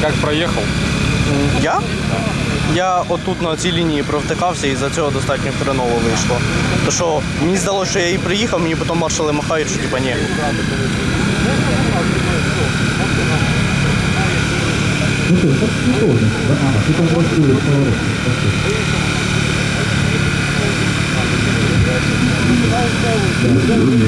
Как проехал? Я? Я отут на цій лінії провтикався і за цього достатньо хреново вийшло. То що мені здалося, що я і приїхав, мені потім маршали махають, що типа ні. Что,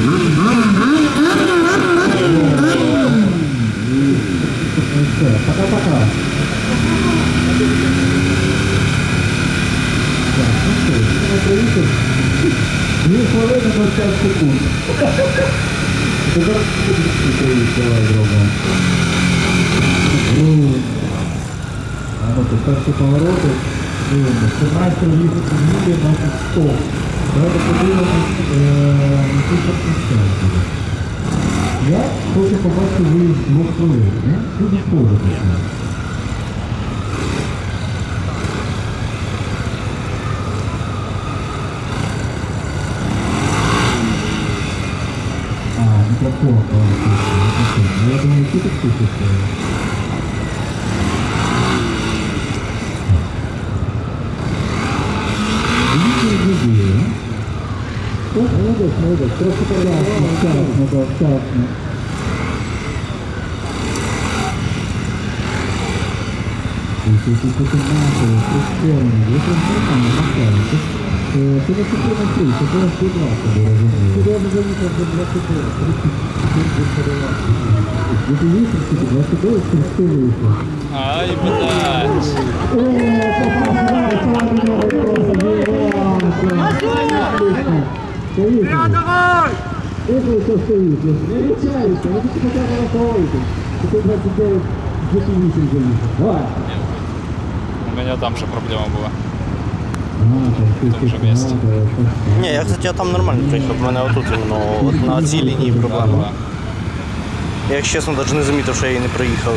25 секунд. Тепер давай зробимо. А ну, то перші повороти. Дивимося. 14 їхати їде, значить 100. Давайте подивимось, е, який потенціал буде. Я хочу побачити виїзд двох хвилин. こは変わっていくので、ちょっと長くなっていく молодец, молодец, просто понравилось. Старок, много, старок. Если кто-то нашего пришпорный, создавал то ты на 2, то ты я вже виїхав за 29, 30, 40. Виїхав собі 29, 30 виїхав. Ай, бадач! Я давай! Эхо все стоит, не отличается, ну ты хотя бы на половинку. Ты 29, 28 заехал. Давай. У меня там же проблема была. Ні, я, кстати, я там нормально приїхав, в мене отут іменно от на цій лінії проблема. Я, якщо чесно, навіть не замітив, що я її не проїхав.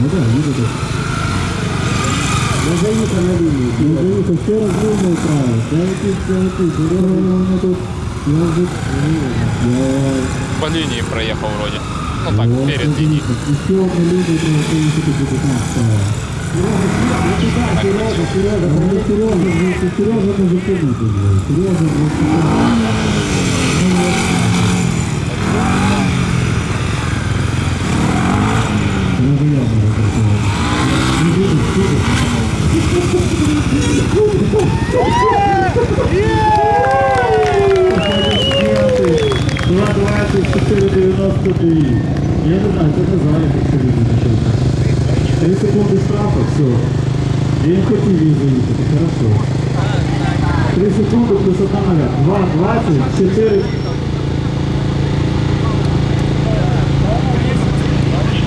Ну да, видите. Заїхав на лінію. Не заїхав, ще раз вільний право. Дайте, дайте, дорога тут. Я вже... По линии проехал вроде. Ну так, перед линией. Еще одна линия, то поїхати буде там стала. Сережа, Сережа, Сережа, Сережа. Сережа, Сережа, Я не знаю, це не знаю, як це відзначити. Три секунди штрафу, все. Я не хотів її заїхати, хорошо. Три секунди плюс одна нуля. Два, двадцять, чотири.